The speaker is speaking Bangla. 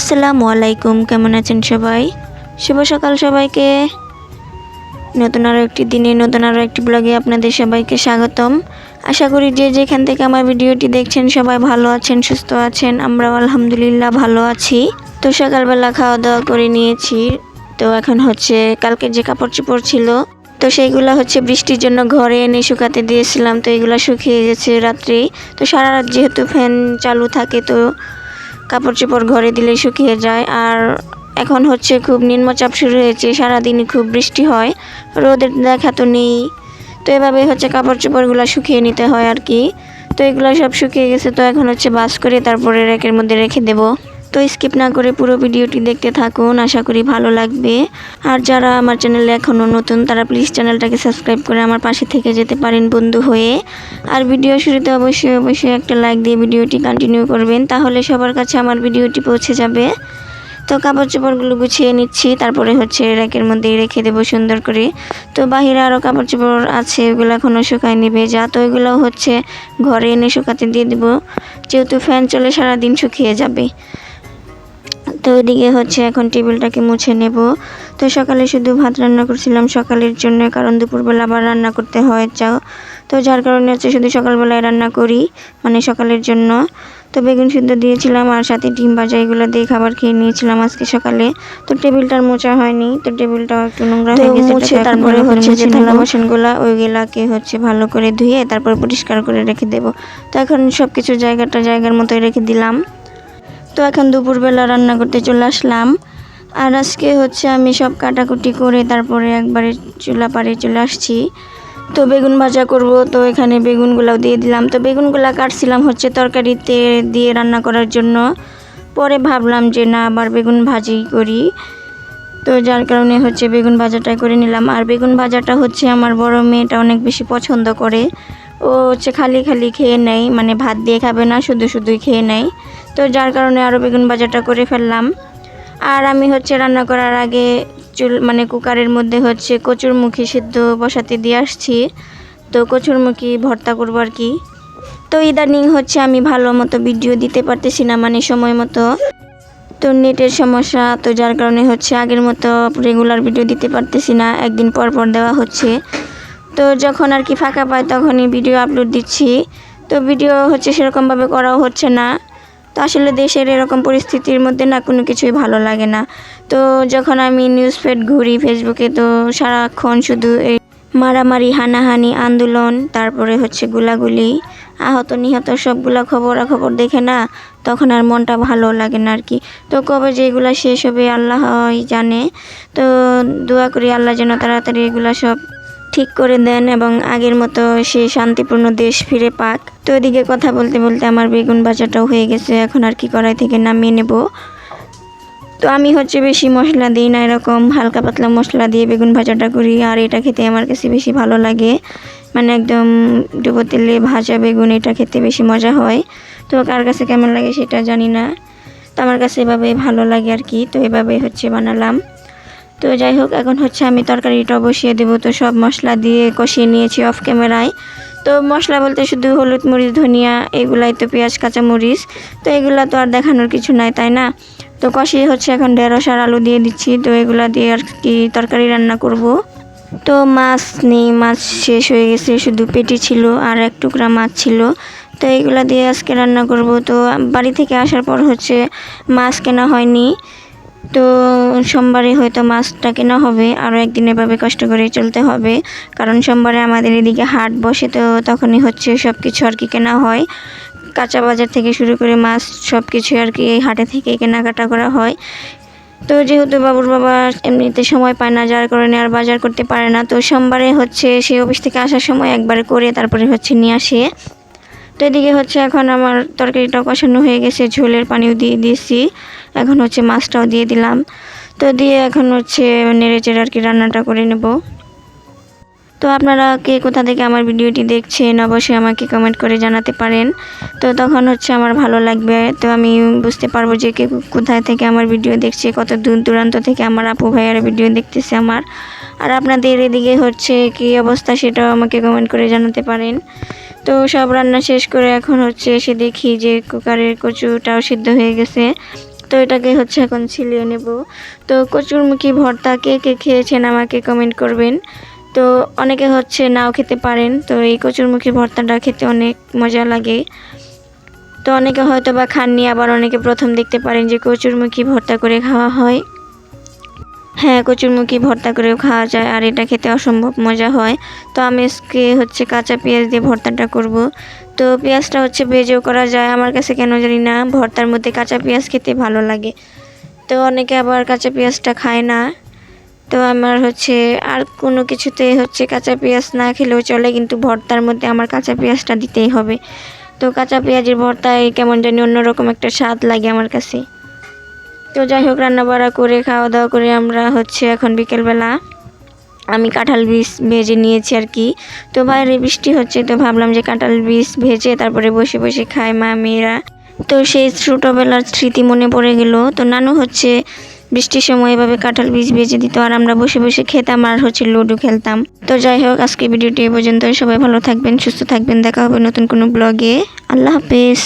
আসসালামু আলাইকুম, কেমন আছেন সবাই? শুভ সকাল সবাইকে। নতুন আরও একটি দিনে, নতুন আরও একটি ব্লগে আপনাদের সবাইকে স্বাগতম। আশা করি যে যেখান থেকে আমার ভিডিওটি দেখছেন, সবাই ভালো আছেন, সুস্থ আছেন, আমরাও আলহামদুলিল্লাহ ভালো আছি। তো সকালবেলা খাওয়া দাওয়া করে নিয়েছি। তো এখন হচ্ছে কালকে যে কাপড় চোপড় ছিল, তো সেইগুলো হচ্ছে বৃষ্টির জন্য ঘরে এনে শুকাতে দিয়েছিলাম। তো এগুলো শুকিয়ে গেছে রাত্রেই তো সারা রাত যেহেতু ফ্যান চালু থাকে, তো কাপড় চোপড় ঘরে দিলে শুকিয়ে যায়। আর এখন হচ্ছে খুব নিম্নচাপ শুরু হয়েছে। সারাদিনই খুব বৃষ্টি হয়। রোদের দেখা তো নেই। তো এভাবে হচ্ছে কাপড় চোপড়গুলো শুকিয়ে নিতে হয় আর কি। তো এগুলো সব শুকিয়ে গেছে। তো এখন হচ্ছে বাস করে তারপরে র্যাকের মধ্যে রেখে দেবো। তো স্কিপ না করে পুরো ভিডিওটি দেখতে থাকুন, আশা করি ভালো লাগবে। আর যারা আমার চ্যানেলে এখনও নতুন, তারা প্লিজ চ্যানেলটাকে সাবস্ক্রাইব করে আমার পাশে থেকে যেতে পারেন বন্ধু হয়ে। আর ভিডিও শুরুতে অবশ্যই অবশ্যই একটা লাইক দিয়ে ভিডিওটি কন্টিনিউ করবেন, তাহলে সবার কাছে আমার ভিডিওটি পৌঁছে যাবে। তো কাপড় চোপড়গুলো গুছিয়ে নিচ্ছি, তারপরে হচ্ছে র্যাকের মধ্যেই রেখে দেবো সুন্দর করে। তো বাহিরে আরও কাপড় চোপড় আছে, ওগুলো এখনও শুকায় নেবে, যা তো ওইগুলো হচ্ছে ঘরে এনে শুকাতে দিয়ে দেবো। যেহেতু ফ্যান চলে, সারাদিন শুকিয়ে যাবে। তো ওইদিকে হচ্ছে এখন টেবিলটাকে মুছে নেব। তো সকালে শুধু ভাত রান্না করছিলাম সকালের জন্য কারণ দুপুরবেলা আবার রান্না করতে হয় চাও তো যার কারণে হচ্ছে শুধু সকালবেলায় রান্না করি মানে সকালের জন্য। তো বেগুন সিদ্ধ দিয়েছিলাম আর সাথে ডিম ভাজা এগুলো দিয়ে খাবার খেয়ে নিয়েছিলাম আজকে সকালে। তো টেবিলটার মোছা হয়নি তো টেবিলটাও একটু নোংরা হয়ে গেছে মুছে তারপরে হচ্ছে যে থালা বাসনগুলা ওইগুলাকে হচ্ছে ভালো করে ধুয়ে তারপর পরিষ্কার করে রেখে দেব। তো এখন সব কিছু জায়গাটা জায়গার মতোই রেখে দিলাম। তো এখন দুপুরবেলা রান্না করতে চলে আসলাম। আর আজকে হচ্ছে আমি সব কাটাকুটি করে তারপরে একবারে চুলা পাড়ে চলে আসছি। তো বেগুন ভাজা করব, তো এখানে বেগুনগুলাও দিয়ে দিলাম। তো বেগুনগুলা কাটছিলাম হচ্ছে তরকারিতে দিয়ে রান্না করার জন্য। পরে ভাবলাম যে না, আবার বেগুন ভাজি করি। তো যার কারণে হচ্ছে বেগুন ভাজাটাই করে নিলাম। আর বেগুন ভাজাটা হচ্ছে আমার বড় মেয়েটা অনেক বেশি পছন্দ করে। ও হচ্ছে খালি খালি খেয়ে নেয় মানে ভাত দিয়ে খাবে না, শুধু শুধুই খেয়ে নেয়। তো যার কারণে আরও বেগুন ভাজাটা করে ফেললাম। আর আমি হচ্ছে রান্না করার আগে চুল মানে কুকারের মধ্যে হচ্ছে কচুরমুখী সিদ্ধ বসাতে দিয়ে আসছি। তো কচুরমুখী ভর্তা করব আর কি। তো ইদানিং হচ্ছে আমি ভালো মতো ভিডিও দিতে পারতেছি না মানে সময় মতো। তো নেটের সমস্যা, তো যার কারণে হচ্ছে আগের মতো রেগুলার ভিডিও দিতে পারতেছি না, একদিন পর পর দেওয়া হচ্ছে। তো যখন আর কি ফাঁকা পাই তখনই ভিডিও আপলোড দিচ্ছি। তো ভিডিও হচ্ছে সেরকমভাবে করাও হচ্ছে না। তো আসলে দেশের এরকম পরিস্থিতির মধ্যে না কোনো কিছুই ভালো লাগে না। তো যখন আমি নিউজ ফেড ঘুরি ফেসবুকে তো সারাক্ষণ শুধু এই মারামারি, হানাহানি, আন্দোলন, তারপরে হচ্ছে গুলাগুলি, আহত নিহত সবগুলা খবরাখবর দেখে না তখন আর মনটা ভালো লাগে না আর কি। তো কবে যে এগুলা শেষ হবে আল্লাহ জানে। তো দোয়া করি আল্লাহ যেন তাড়াতাড়ি এগুলা সব ঠিক করে দেন এবং আগের মতো সেই শান্তিপূর্ণ দেশ ফিরে পাক। তো ওইদিকে কথা বলতে বলতে আমার বেগুন ভাজাটাও হয়ে গেছে, এখন আর কি কড়াই থেকে নামিয়ে নেব। তো আমি হচ্ছে বেশি মশলা দিই না, এরকম হালকা পাতলা মশলা দিয়ে বেগুন ভাজাটা করি, আর এটা খেতে আমার কাছে বেশি ভালো লাগে। মানে একদম ডুবো তেলে ভাজা বেগুন, এটা খেতে বেশি মজা হয়। তো কার কাছে কেমন লাগে সেটা জানি না। তো আমার কাছে এভাবে ভালো লাগে আর কি, তো এভাবে হচ্ছে বানালাম। তো যাই হোক, এখন হচ্ছে আমি তরকারিটা বসিয়ে দেবো। তো সব মশলা দিয়ে কষিয়ে নিয়েছি অফ ক্যামেরায় তো মশলা বলতে শুধু হলুদ মরিচ, ধনিয়া, এগুলাই তো পেঁয়াজ কাঁচা মরিচ তো এগুলা তো আর দেখানোর কিছু নাই, তাই না? তো কষিয়ে হচ্ছে এখন ঢেঁড়স আর আলু দিয়ে দিচ্ছি। তো এগুলা দিয়ে আর কি তরকারি রান্না করব। তো মাছ নেই, মাছ শেষ হয়ে গেছে, শুধু পেটি ছিল আর এক টুকরা মাছ ছিল। তো এগুলা দিয়ে আজকে রান্না করব। তো বাড়ি থেকে আসার পর হচ্ছে মাছ কেনা হয়নি। তো সোমবারে হয়তো মাছটা কেনা হবে। আরও একদিন এভাবে কষ্ট করে চলতে হবে। কারণ সোমবারে আমাদের এদিকে হাট বসে তো তখনই হচ্ছে সব কিছু আর কি কেনা হয়। কাঁচা বাজার থেকে শুরু করে মাছ সব কিছু আর কি এই হাটে থেকে কেনাকাটা করা হয়। তো যেহেতু বাবুর বাবা এমনিতে সময় পায় না, যার কারণে আর বাজার করতে পারে না, তো সোমবারে হচ্ছে সেই অফিস থেকে আসার সময় একবারে করে তারপরে হচ্ছে নিয়ে আসে। তো এদিকে হচ্ছে এখন আমার তরকারিটা কষানো হয়ে গেছে, ঝোলের পানিও দিয়ে দিয়েছি। এখন হচ্ছে মাছটাও দিয়ে দিলাম। তো দিয়ে এখন হচ্ছে নেড়ে চেড়ে আর কি রান্নাটা করে নেব। তো আপনারা কে কোথা থেকে আমার ভিডিওটি দেখছেন, অবশ্যই আমাকে কমেন্ট করে জানাতে পারেন। তো তখন হচ্ছে আমার ভালো লাগবে। তো আমি বুঝতে পারব যে কে কোথায় থেকে আমার ভিডিও দেখছে, কত দূর দূরান্ত থেকে আমার আপু ভাইয়ারা ভিডিও দেখতেছে আমার। আর আপনাদের এদিকে হচ্ছে কী অবস্থা সেটাও আমাকে কমেন্ট করে জানাতে পারেন। তো সব রান্না শেষ করে এখন হচ্ছে এসে দেখি যে কুকারের কচুটাও সিদ্ধ হয়ে গেছে। তো এটাকে হচ্ছে এখন ছিলিয়ে নেব। তো কচুরমুখী ভর্তা কে কে খেয়েছেন আমাকে কমেন্ট করবেন। তো অনেকে হচ্ছে নাও খেতে পারেন, তো এই কচুরমুখী ভর্তাটা খেতে অনেক মজা লাগে। তো অনেকে হয়তো বা খাননি, আবার অনেকে প্রথম দেখতে পারেন যে কচুরমুখী ভর্তা করে খাওয়া হয়। হ্যাঁ কচুরমুখী ভর্তা করেও খাওয়া যায়, আর এটা খেতে অসম্ভব মজা হয়। তো আমি আজকে হচ্ছে কাঁচা পেঁয়াজ দিয়ে ভর্তাটা করব। তো পেঁয়াজটা হচ্ছে ভেজেও করা যায়, আমার কাছে কেন জানি না, ভর্তার মধ্যে কাঁচা পেঁয়াজ খেতে ভালো লাগে। তো অনেকে আবার কাঁচা পেঁয়াজটা খায় না। তো আমার হচ্ছে আর কোনো কিছুতে হচ্ছে কাঁচা পেঁয়াজ না খেলেও চলে, কিন্তু ভর্তার মধ্যে আমার কাঁচা পেঁয়াজটা দিতেই হবে। তো কাঁচা পেঁয়াজের ভর্তায় কেমন জানি অন্যরকম একটা স্বাদ লাগে আমার কাছে। তো যাই হোক, রান্না বাড়া করে, খাওয়া দাওয়া করে আমরা হচ্ছে এখন বিকেলবেলা আমি কাঁঠাল বীজ ভেজে নিয়েছি আর কি। তো বাইরে বৃষ্টি হচ্ছে, তো ভাবলাম যে কাঁঠাল বীজ ভেজে তারপরে বসে বসে খায় মা মেয়েরা। তো সেই ছোটোবেলার স্মৃতি মনে পড়ে গেল। তো নানু হচ্ছে বৃষ্টির সময় এভাবে কাঁঠাল বীজ ভেজে দিত আর আমরা বসে বসে খেতাম আর হচ্ছে লুডো খেলতাম। তো যাই হোক, আজকে ভিডিওটি এ পর্যন্ত সবাই ভালো থাকবেন, সুস্থ থাকবেন। দেখা হবে নতুন কোনো ব্লগে। আল্লাহ হাফেজ।